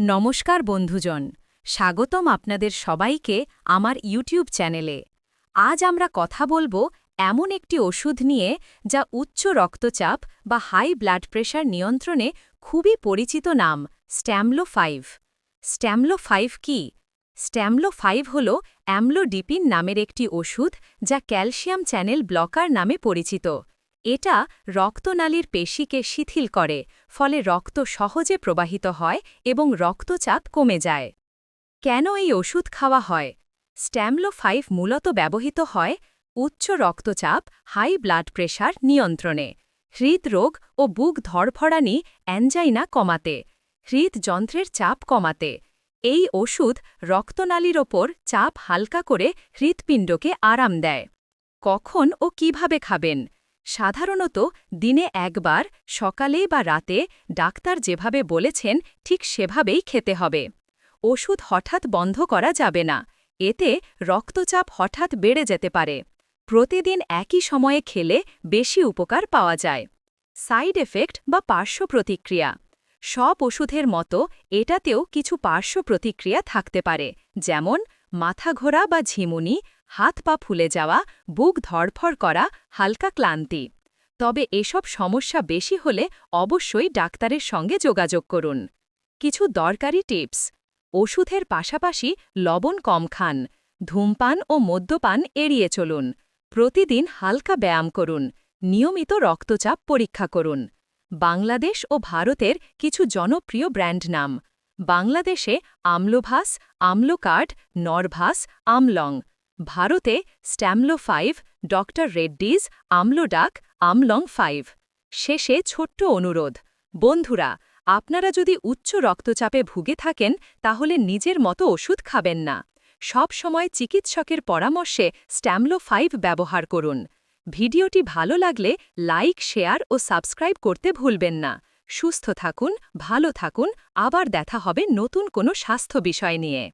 নমস্কার বন্ধুজন, স্বাগতম আপনাদের সবাইকে আমার ইউটিউব চ্যানেলে। আজ আমরা কথা বলব এমন একটি ওষুধ নিয়ে যা উচ্চ রক্তচাপ বা হাই ব্লাড প্রেশার নিয়ন্ত্রণে খুবই পরিচিত নাম, স্ট্যামলো ফাইভ। স্ট্যামলো ফাইভ কি? স্ট্যামলো ফাইভ হল অ্যামলোডিপিন নামের একটি ওষুধ যা ক্যালসিয়াম চ্যানেল ব্লকার নামে পরিচিত। এটা রক্তনালীর পেশিকে শিথিল করে, ফলে রক্ত সহজে প্রবাহিত হয় এবং রক্তচাপ কমে যায়। কেন এই ওষুধ খাওয়া হয়? স্ট্যামলো ফাইভ মূলত ব্যবহৃত হয় উচ্চ রক্তচাপ, হাই ব্লাড প্রেশার নিয়ন্ত্রণে। হৃদরোগ ও বুক ধরফড়ানি অ্যাঞ্জাইনা কমাতে, হৃদযন্ত্রের চাপ কমাতে। এই ওষুধ রক্তনালীর ওপর চাপ হালকা করে হৃৎপিণ্ডকে আরাম দেয়। কখন ও কীভাবে খাবেন? সাধারণত দিনে একবার, সকালে বা রাতে ডাক্তার যেভাবে বলেছেন, ঠিক সেভাবেই খেতে হবে। ওষুধ হঠাৎ বন্ধ করা যাবে না। এতে রক্তচাপ হঠাৎ বেড়ে যেতে পারে। প্রতিদিন একই সময়ে খেলে বেশি উপকার পাওয়া যায়। সাইড এফেক্ট বা পার্শ্ব প্রতিক্রিয়া। সব ওষুধের মতো এটাতেও কিছু পার্শ্ব প্রতিক্রিয়া থাকতে পারে, যেমন মাথা ঘোরা বা ঝিমুনি হাত পা ফুলে যাওয়া, বুক ধড়ফড় করা, হালকা ক্লান্তি। তবে এসব সমস্যা বেশি হলে অবশ্যই ডাক্তারের সঙ্গে যোগাযোগ করুন। কিছু দরকারি টিপস। ওষুধের পাশাপাশি লবণ কম খান, ধূমপান ও মদ্যপান এড়িয়ে চলুন। প্রতিদিন হালকা ব্যায়াম করুন, নিয়মিত রক্তচাপ পরীক্ষা করুন। বাংলাদেশ ও ভারতের কিছু জনপ্রিয় ব্র্যান্ড নাম। বাংলাদেশে আমলোভাস আমলোকার্ড নরভাস, আমলং ভারতে Stamlo five, doctor Reddy's Amlodac Amlong five. শেষে ছোট্ট অনুরোধ। বন্ধুরা, আপনারা যদি উচ্চ রক্তচাপে ভুগে থাকেন, তাহলে নিজের মতো ওষুধ খাবেন না। সব সময় চিকিৎসকের পরামর্শে স্ট্যামলো ফাইভ ব্যবহার করুন। ভিডিওটি ভালো লাগলে লাইক, শেয়ার ও সাবস্ক্রাইব করতে ভুলবেন না। সুস্থ থাকুন, ভালো থাকুন। আবার দেখা হবে নতুন কোনো স্বাস্থ্য বিষয় নিয়ে।